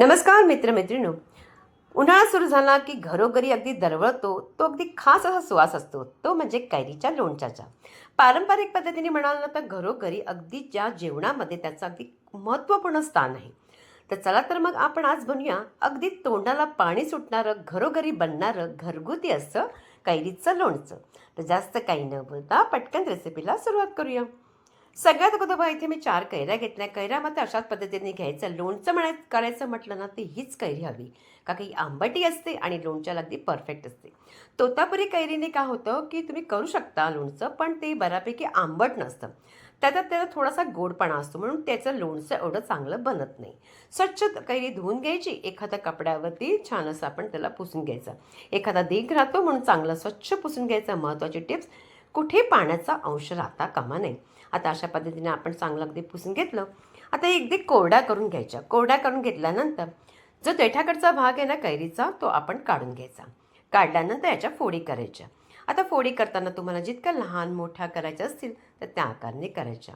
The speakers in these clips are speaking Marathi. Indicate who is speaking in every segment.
Speaker 1: नमस्कार मित्रमैत्रिणू उन्हाळा सुरू झाला की घरोघरी अगदी दरवळतो तो अगदी खास असा सुवास असतो. तो म्हणजे कैरीच्या लोणच्याचा. पारंपरिक पद्धतीने म्हणाल ना तर घरोघरी अगदी ज्या जेवणामध्ये त्याचं अगदी महत्त्वपूर्ण स्थान आहे. तर चला तर मग आपण आज बनूया अगदी तोंडाला पाणी सुटणारं घरोघरी बनणारं घरगुती असं कैरीचं लोणचं. तर जास्त काही न बोलता पटकन रेसिपीला सुरुवात करूया. सगळ्यात अगोदर बघा इथे मी चार कैऱ्या घेतल्या. कैऱ्या मात्र अशाच पद्धतीने घ्यायचं. लोणचं म्हणाय करायचं म्हटलं ना ती हीच कैरी हवी. का काही आंबटी असते आणि लोणच्याला अगदी परफेक्ट असते. तोतापुरी कैरीने काय होतं की तुम्ही करू शकता लोणचं पण ते बऱ्यापैकी आंबट नसतं. त्याच्यात त्याला थोडासा गोडपणा असतो म्हणून त्याचं लोणचं एवढं चांगलं बनत नाही. स्वच्छ कैरी धुवून घ्यायची. एखाद्या कपड्यावरती छान असं आपण त्याला पुसून घ्यायचं. एखादा देख राहतो म्हणून चांगलं स्वच्छ पुसून घ्यायचं. महत्त्वाची टिप्स कुठे पाण्याचा अंश राहता कामा नये. आता अशा पद्धतीने आपण चांगलं अगदी पुसून घेतलं. आता हे अगदी कोरड्या करून घ्यायच्या. कोरड्या करून घेतल्यानंतर जो देठाकडचा भाग आहे ना कैरीचा तो आपण काढून घ्यायचा. काढल्यानंतर याच्या फोडी करायच्या. आता फोडी करताना तुम्हाला जितक्या लहान मोठ्या करायच्या असतील तर त्या आकाराने करायच्या.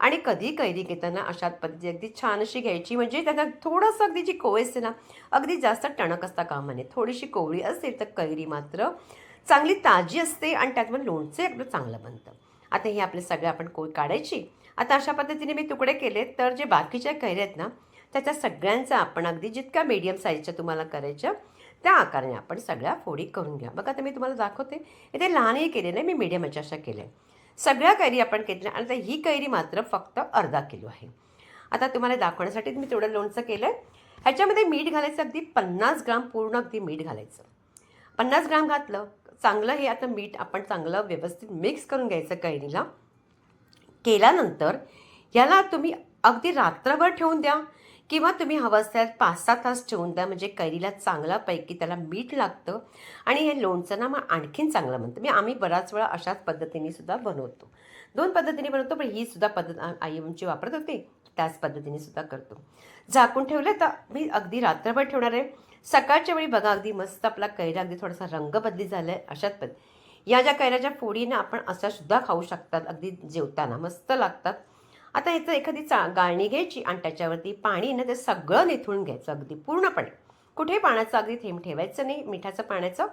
Speaker 1: आणि कधी कैरी घेताना अशा पद्धती अगदी छान अशी घ्यायची म्हणजे त्याचा थोडंसं अगदी जी कोवळी असते ना अगदी जास्त टणक असता कामा नये. थोडीशी कोवळी असेल तर कैरी मात्र चांगली ताजी असते आणि त्यातमध्ये लोणचं आपलं चांगलं बनतं. आता हे आपले सगळे आपण कोय काढायची. आता अशा पद्धतीने मी तुकडे केले तर जे बाकीच्या कैऱ्या आहेत ना त्याच्या सगळ्यांचा आपण अगदी जितक्या मीडियम साईजच्या तुम्हाला करायच्या त्या आकाराने आपण सगळ्या फोडी करून घ्या. बघा आता मी तुम्हाला दाखवते. इथे लहानही केले नाही मी मीडियमच्या अशा केल्या सगळ्या कैरी आपण घेतल्या आणि आता ही कैरी मात्र फक्त अर्धा किलो आहे. आता तुम्हाला दाखवण्यासाठी मी तेवढं लोणचं केलं आहे ह्याच्यामध्ये मीठ घालायचं अगदी पन्नास ग्राम पूर्ण अगदी मीठ घालायचं. पन्नास ग्राम घातलं चांगलं हे आता मीठ आपण चांगलं व्यवस्थित मिक्स करून घ्यायचं कैरीला. केल्यानंतर याला तुम्ही अगदी रात्रभर ठेवून द्या किंवा तुम्ही हवं असेल पाच सहा तास ठेवून द्या. म्हणजे कैरीला चांगल्यापैकी त्याला मीठ लागतं आणि हे लोणचं ना मग आणखीन चांगलं म्हणतं मी आम्ही बराच वेळा अशाच पद्धतीने सुद्धा बनवतो. दोन पद्धतीने बनवतो पण ही सुद्धा पद्धत आई आमची वापरत होती. त्याच पद्धतीने सुद्धा करतो. झाकून ठेवलं तर मी अगदी रात्रभर ठेवणार आहे. सकाळच्या वेळी बघा अगदी मस्त आपला कैरा अगदी थोडासा रंग बदली झाला आहे अशात पण. या ज्या कैऱ्याच्या फोडीनं आपण अशा सुद्धा खाऊ शकतात अगदी जेवताना मस्त लागतात. आता ह्याचं एखादी चा गाळणी घ्यायची आणि त्याच्यावरती पाणी ना ते सगळं निथळून घ्यायचं अगदी पूर्णपणे. कुठे पाण्याचं अगदी थेंब ठेवायचं नाही मिठाचं पाण्याचं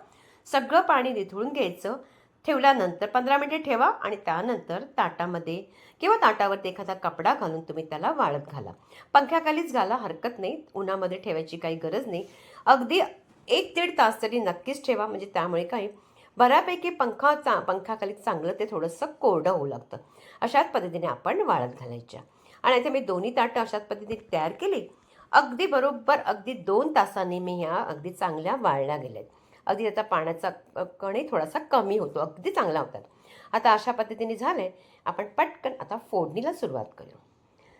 Speaker 1: सगळं पाणी निथळून घ्यायचं. ठेवल्यानंतर पंधरा मिनिटे ठेवा आणि त्यानंतर ताटामध्ये किंवा ताटावरती एखादा कपडा घालून तुम्ही त्याला वाळत घाला. पंख्याखालीच घाला हरकत नाही. उन्हामध्ये ठेवायची काही गरज नाही. अगदी एक दीड तास तरी नक्कीच ठेवा. म्हणजे त्यामुळे काही बऱ्यापैकी पंखा चा पंखाखाली चांगलं ते थोडंसं कोरडं होऊ लागतं. अशाच पद्धतीने आपण वाळत घालायच्या. आणि इथे मी दोन्ही ताटं अशाच पद्धतीने तयार केली. अगदी बरोबर अगदी दोन तासांनी मी ह्या अगदी चांगल्या वाळल्या गेल्यात. अगदी त्याचा पाण्याचा कणही थोडासा कमी होतो अगदी चांगला होतात. आता अशा पद्धतीने झालं आहे आपण पटकन आता फोडणीला सुरुवात करू.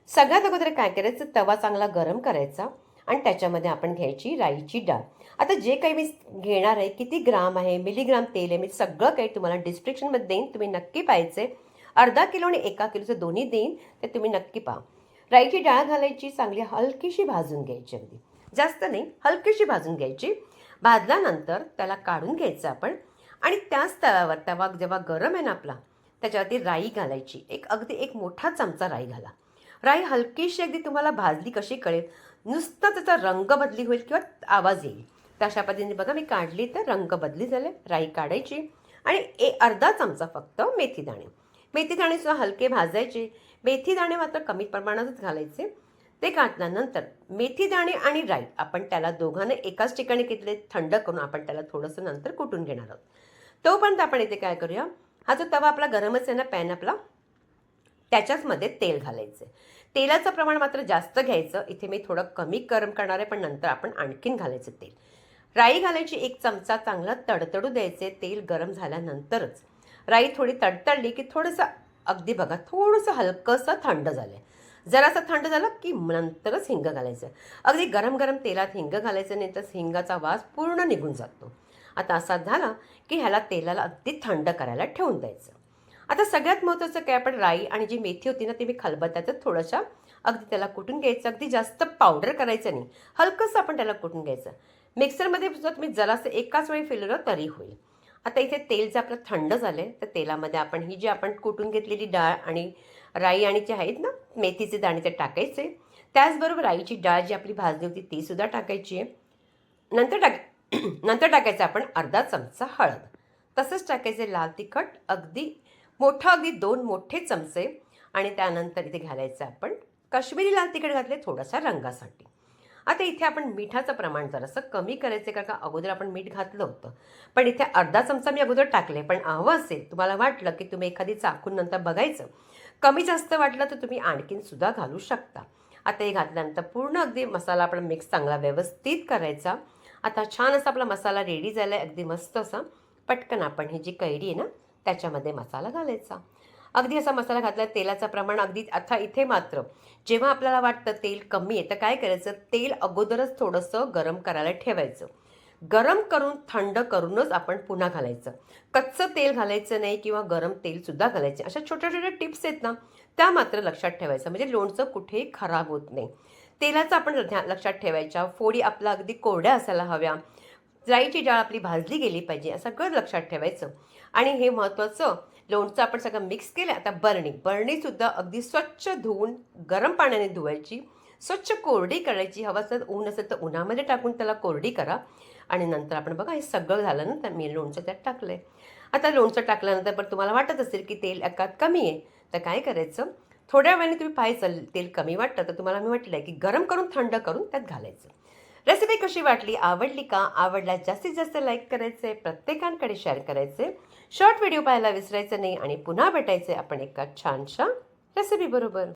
Speaker 1: सगळ्यात अगोदर काय करायचं? तवा चांगला गरम करायचा आणि त्याच्यामध्ये आपण घ्यायची राईची डाळ. आता जे काही मी घेणार आहे किती ग्राम आहे मिलीग्राम तेल आहे मी सगळं काही तुम्हाला डिस्क्रिप्शनमध्ये देईन. तुम्ही नक्की पाहायचे. अर्धा किलो आणि एका किलोचं दोन्ही देईन ते तुम्ही नक्की पहा. राईची डाळ घालायची चांगली हलकीशी भाजून घ्यायची अगदी. जास्त नाही हलकीशी भाजून घ्यायची. भाजल्यानंतर त्याला काढून घ्यायचं आपण. आणि त्याच तव्यावर तवा जेव्हा गरम आहे ना आपला त्याच्यावरती राई घालायची. एक अगदी एक मोठा चमचा राई घाला. राई हलकीशी अगदी तुम्हाला भाजली कशी कळेल? नुसतं त्याचा रंग बदली होईल किंवा आवाज येईल. तर अशा पद्धतीने बघा मी काढली तर रंग बदली झाले राई काढायची. आणि ए अर्धा चमचा फक्त मेथी दाणे मेथी दाणेसुद्धा हलके भाजायचे. मेथी दाणे मात्र कमी प्रमाणातच घालायचे. ते काढल्यानंतर मेथी दाणे आणि राई आपण त्याला दोघांना एकाच ठिकाणी घेतले थंड करून आपण त्याला थोडंसं नंतर कुटून घेणार आहोत. तोपर्यंत आपण इथे काय करूया? हा जो तवा आपला गरमच आहे ना पॅन आपला त्याच्याचमध्ये तेल घालायचं तेलाचं प्रमाण मात्र जास्त घ्यायचं. इथे मी थोडं कमी गरम करणार आहे पण नंतर आपण आणखीन घालायचं तेल. राई घालायची एक चमचा चांगला तडतडू द्यायचे तेल गरम झाल्यानंतरच. राई थोडी तडतडली की थोडंसं अगदी बघा थोडंसं हलकंसं थंड झालं आहे जरासं थंड झालं की नंतरच हिंग घालायचं. अगदी गरम गरम तेलात हिंग घालायचं नाही तर हिंगाचा वास पूर्ण निघून जातो. आता असा झाला की ह्याला तेलाला अगदी थंड करायला ठेवून द्यायचं. आता सगळ्यात महत्त्वाचं काय आपण राई आणि जी मेथी होती ना ती मी खलबत्त्याचं थोडंसं अगदी त्याला कुटून घ्यायचं. अगदी जास्त पावडर करायचं नाही. हलकंसं आपण त्याला कुटून घ्यायचं. मिक्सरमध्ये सुद्धा तुम्ही जरासं एकाच वेळी फिरलं तरी होईल. आता इथे तेल जर आपलं थंड झालं आहे तर तेलामध्ये आपण ही जी आपण कुटून घेतलेली डाळ आणि राई आणि जे आहेत ना मेथीचे दाणे ते टाकायचे. त्याचबरोबर राईची डाळ जी आपली भाजली होती ती सुद्धा टाकायची आहे. नंतर टाक नंतर टाकायचं आपण अर्धा चमचा हळद. तसंच टाकायचे लाल तिखट अगदी मोठं अगदी दोन मोठे चमचे. आणि त्यानंतर इथे घालायचं आपण काश्मीरी लाल तिखट घातले थोडासा रंगासाठी. आता इथे आपण मिठाचं प्रमाण जरासं कमी करायचं कारण का अगोदर आपण मीठ घातलं होतं. पण इथे अर्धा चमचा मी अगोदर टाकले पण हवं असेल तुम्हाला वाटलं की तुम्ही एखादी चाकून नंतर बघायचं कमी जास्त वाटलं तर तुम्ही आणखीन सुद्धा घालू शकता. आता हे घातल्यानंतर पूर्ण अगदी मसाला आपण मिक्स चांगला व्यवस्थित करायचा. आता छान असा आपला मसाला रेडी झाला आहे अगदी मस्त असा. पटकन आपण ही जी कैरी आहे ना त्याच्यामध्ये मसाला घालायचा. अगदी असा मसाला घातला तेलाचं प्रमाण अगदी आता इथे मात्र. जेव्हा आपल्याला वाटतं तेल कमी आहे तर काय करायचं? तेल अगोदरच थोडंसं गरम करायला ठेवायचं. गरम करून थंड करूनच आपण पुन्हा घालायचं. कच्चं तेल घालायचं नाही किंवा गरम तेलसुद्धा घालायचे अशा छोट्या छोट्या टिप्स आहेत ना त्या मात्र लक्षात ठेवायचं. म्हणजे लोणचं कुठेही खराब होत नाही. तेलाचं आपण ध्या- लक्षात ठेवायच्या. फोडी आपला अगदी कोरड्या असायला हव्या. जाईची डाळ आपली भाजली गेली पाहिजे असं सगळं लक्षात ठेवायचं. आणि हे महत्त्वाचं लोणचं आपण सगळं मिक्स केलं आता बरणी. बरणीसुद्धा अगदी स्वच्छ धुवून गरम पाण्याने धुवायची. स्वच्छ कोरडी करायची हवा असेल ऊन असेल तर उन्हामध्ये टाकून त्याला कोरडी करा. आणि नंतर आपण बघा हे सगळं झालं ना तर मी लोणचं त्यात टाकलं आहे आता लोणचं टाकल्यानंतर पण तुम्हाला वाटत असेल की तेल एकात कमी आहे तर काय करायचं? थोड्या वेळाने तुम्ही पाहायचं तेल कमी वाटतं तर तुम्हाला मी म्हटलं आहे की गरम करून थंड करून त्यात घालायचं. रेसिपी कशी वाटली? आवडली का? आवडल्यास जास्तीत जास्त लाईक करायचे प्रत्येकांकडे शेअर करायचे शॉर्ट व्हिडिओ पाहायला विसरायचं नाही आणि पुन्हा भेटायचे आपण एका छानशा रेसिपी बरोबर.